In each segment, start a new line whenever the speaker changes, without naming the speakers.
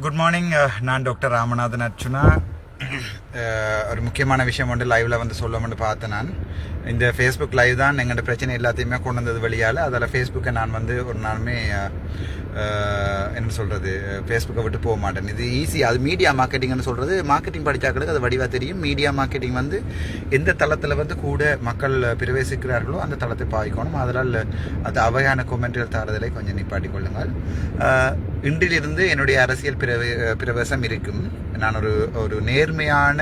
Good morning நான் doctor Ramanathan Archuna அஹ், ஒரு முக்கியமான விஷயம் ஒன்று லைவ்ல வந்து சொல்லணும்னு பார்த்தேன் நான். இந்த ஃபேஸ்புக் லைவ் தான் எங்களோட பிரச்சனை எல்லாத்தையுமே கொண்டு வந்தது வழியால் அதில் ஃபேஸ்புக்கை நான் வந்து ஒரு நாளுமே என்ன சொல்கிறது ஃபேஸ்புக்கை விட்டு போக மாட்டேன். இது ஈஸி அது மீடியா மார்க்கெட்டிங்னு சொல்கிறது மார்க்கெட்டிங் படித்தாக்களுக்கு அது வடிவாக தெரியும். மீடியா மார்க்கெட்டிங் வந்து எந்த தளத்தில் வந்து கூட மக்கள் பிரவேசிக்கிறார்களோ அந்த தளத்தை பாய்க்கணும் அதனால் அது அவையான கொமெண்ட்கள் தரதிலே கொஞ்சம் நிப்பாட்டிக் கொள்ளுங்கள். இன்றிலிருந்து என்னுடைய அரசியல் பிரவே பிரவேசம் இருக்கும். நான் ஒரு ஒரு நேர்மையான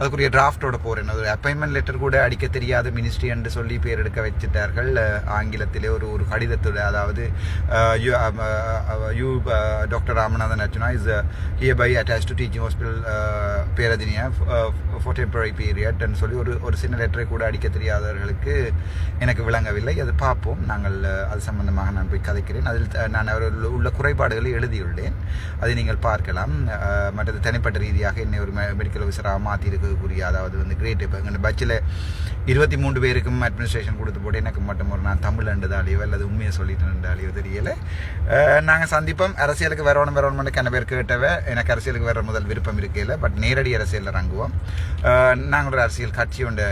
அதுக்குரிய டிராஃப்டோட போகிறேன் ஒரு அப்பாயின்மெண்ட் லெட்டர் கூட அடிக்க தெரியாத மினிஸ்ட்ரி என்று சொல்லி பேர் எடுக்க வச்சுட்டார்கள். ஆங்கிலத்திலே ஒரு ஒரு கடிதத்தோட அதாவது you doctor Ramanathan Archuna is hereby attach to teaching hospital Peradeniya for temporary period சொல்லி ஒரு ஒரு சின்ன லெட்டரை கூட அடிக்க தெரியாதவர்களுக்கு எனக்கு விளங்கவில்லை. அது பார்ப்போம். நாங்கள் அது சம்பந்தமாக நான் போய் கதைக்கிறேன். அதில் த- நான் அவர்கள் உள்ள குறைபாடுகளை எழுதியுள்ளேன். அதை நீங்கள் பார்க்கலாம். மற்றது தனிப்பட்ட ரீதியாக என்னை ஒரு மெடிக்கல் ஆஃபீஸராக மாற்றியிருக்கு இருக்கக்கூடிய அதாவது வந்து கிரேட் இப்போ எங்கள் பட்சில் இருபத்தி மூன்று பேருக்கும் அட்மினிஸ்ட்ரேஷன் கொடுத்து போட்டு எனக்கு மட்டும் ஒரு நான் தமிழ் அண்டுதாலியோ அல்லது உண்மையை சொல்லிட்டு இருந்தாலியோ தெரியல. நாங்கள் சந்திப்போம். அரசியலுக்கு வரணும் வரணும்னு கண்ண பேர் கேட்டவ எனக்கு அரசியலுக்கு வர முதல் விருப்பம் இருக்கையில் பட் நேரடி அரசியலில் இறங்குவோம். நாங்களோட நாங்கள் ஒரு அரசியல் கட்சி ஒன்று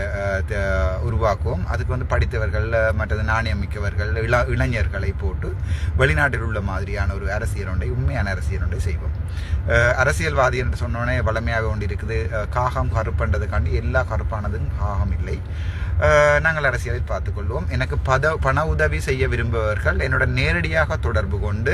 உருவாக்குவோம். அதுக்கு வந்து படித்தவர்கள் மற்றது நாணயம் மிக்கவர்கள் இள இளைஞர்களை போட்டு வெளிநாட்டில் உள்ள மாதிரியான ஒரு அரசியல் ஒன்றை உண்மையான அரசியல் ஒன்றை செய்வோம். அரசியல்வாதி என்று சொன்னோடனே வளமையாக ஒன்று இருக்குது காகம் கர கருப்புன்றதுக்காண்டி எல்லா கருப்பானதும் பாகம் இல்லை. நாங்கள் அரசியலில் பார்த்துக்கொள்வோம். எனக்கு பத பண உதவி செய்ய விரும்புபவர்கள் என்னுடன் நேரடியாக தொடர்பு கொண்டு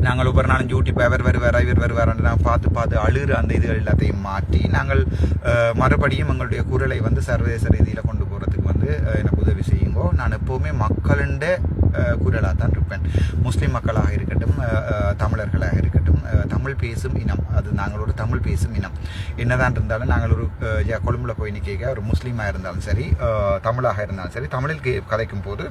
நாங்கள் ஒவ்வொரு நாளும் யூடியூப் அவர் வருவார் இவர் வருவார் நாங்கள் பார்த்து பார்த்து அழுகிற அந்த இதுகள் எல்லாத்தையும் மாற்றி நாங்கள் மறுபடியும் எங்களுடைய குரலை வந்து சர்வதேச ரீதியில் கொண்டு போகிறதுக்கு வந்து எனக்கு உதவி செய்யுங்கோ. நான் எப்போவுமே மக்களுண்ட குரலாக தான் இருப்பேன். முஸ்லீம் மக்களாக இருக்கட்டும் தமிழர்களாக இருக்கட்டும் தமிழ் பேசும் இனம். அது நாங்களோட தமிழ் பேசும் இனம். என்னதான் இருந்தாலும் நாங்கள் ஒரு கொழும்புல போய் நிற்க ஒரு முஸ்லீமாக இருந்தாலும் சரி தமிழாக இருந்தாலும் சரி தமிழில் கே- கதைக்கும் போது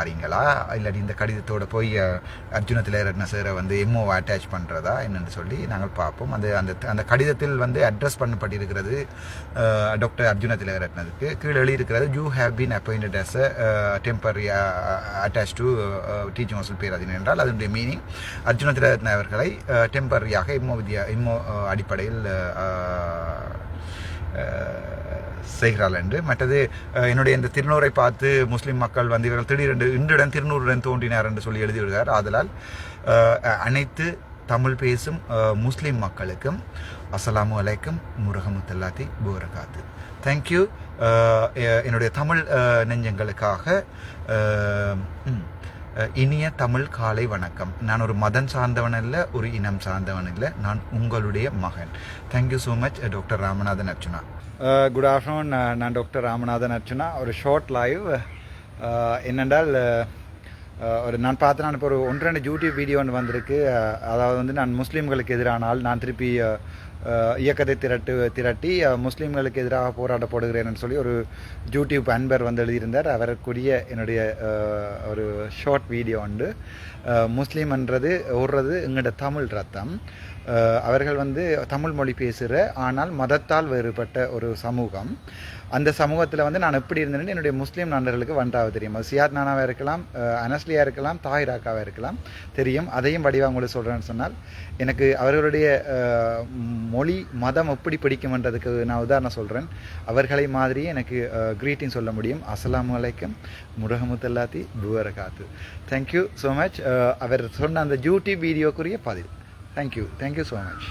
தாரீங்களா இல்லாட்டி இந்த கடிதத்தோட போய் அர்ஜுனத்தில் அர்ஜுன திலேரட்ன வந்து எம்ஓவை அட்டாச் பண்ணுறதா என்னென்னு சொல்லி நாங்கள் பார்ப்போம். அந்த அந்த அந்த கடிதத்தில் வந்து அட்ரஸ் பண்ணப்பட்டிருக்கிறது டாக்டர் அர்ஜுன ரத்னத்துக்கு கீழே எழுதியிருக்கிறது you have been appointed as a temporary attach to teaching hostel பேர் அது என்றால் அதனுடைய மீனிங் அர்ஜுன ரத்ன அவர்களை டெம்பரரியாக எம்ஓ வித்யா எம்ஓ அடிப்படையில் செய்கிறாள் என்று. மற்றது என்னுடைய இந்த திருநூறை பார்த்து முஸ்லீம் மக்கள் வந்து இவர்கள் திடீரென்று இன்றுடன் திருநூறுடன் தோன்றினார் என்று சொல்லி எழுதி விடுகிறார் ஆதலால் அனைத்து தமிழ் பேசும் முஸ்லீம் மக்களுக்கும் அஸ்லாம் அலைக்கும் முருகமுத்தல்லாத்தி பூரகாத்து தேங்க்யூ என்னுடைய தமிழ் நெஞ்சங்களுக்காக இனிய தமிழ் காலை வணக்கம். நான் ஒரு மதம் சார்ந்தவன் இல்லை ஒரு இனம் சார்ந்தவன் இல்லை நான் உங்களுடைய மகன். Thank you so much doctor Ramanathan Archuna Uh, good afternoon uh, நான் டாக்டர் ராமநாதன் அர்ச்சனா ஒரு ஷார்ட் லைவ் uh, என்னென்றால் ஒரு நான் பார்த்தேன் நான் இப்போ ஒரு ஒன்று ரெண்டு யூடியூப் வீடியோ ஒன்று வந்திருக்கு. அதாவது வந்து நான் முஸ்லீம்களுக்கு எதிரானால் நான் திருப்பி இயக்கத்தை திரட்டு திரட்டி முஸ்லீம்களுக்கு எதிராக போராட போடுகிறேன்னு சொல்லி ஒரு யூடியூப் அன்பர் வந்து எழுதியிருந்தார். அவருக்குரிய என்னுடைய ஒரு ஷார்ட் வீடியோ உண்டு. முஸ்லீம்ன்றது ஓடுறது எங்களோட தமிழ் ரத்தம். அவர்கள் வந்து தமிழ் மொழி பேசுகிற ஆனால் மதத்தால் வேறுபட்ட ஒரு சமூகம். அந்த சமூகத்தில் வந்து நான் எப்படி இருந்தேன்னு என்னுடைய முஸ்லீம் நண்பர்களுக்கு வண்டாவது தெரியும். அது சியாத் நானாவாக இருக்கலாம் அனஸ்லியாக இருக்கலாம் தாயிராக்காவாக இருக்கலாம் தெரியும். அதையும் வடிவாக உங்களுக்கு சொல்கிறேன்னு சொன்னால் எனக்கு அவர்களுடைய மொழி மதம் எப்படி பிடிக்கும்ன்றதுக்கு நான் உதாரணம் சொல்கிறேன் அவர்களை மாதிரியே எனக்கு க்ரீட்டிங் சொல்ல முடியும். அஸ்ஸலாமு அலைக்கும். முருகமுத்தல்லாத்தி புவரகாத்து தேங்க்யூ ஸோ மச் அவர் சொன்ன அந்த யூடியூப் வீடியோக்குரிய பதில். Thank you thank you so much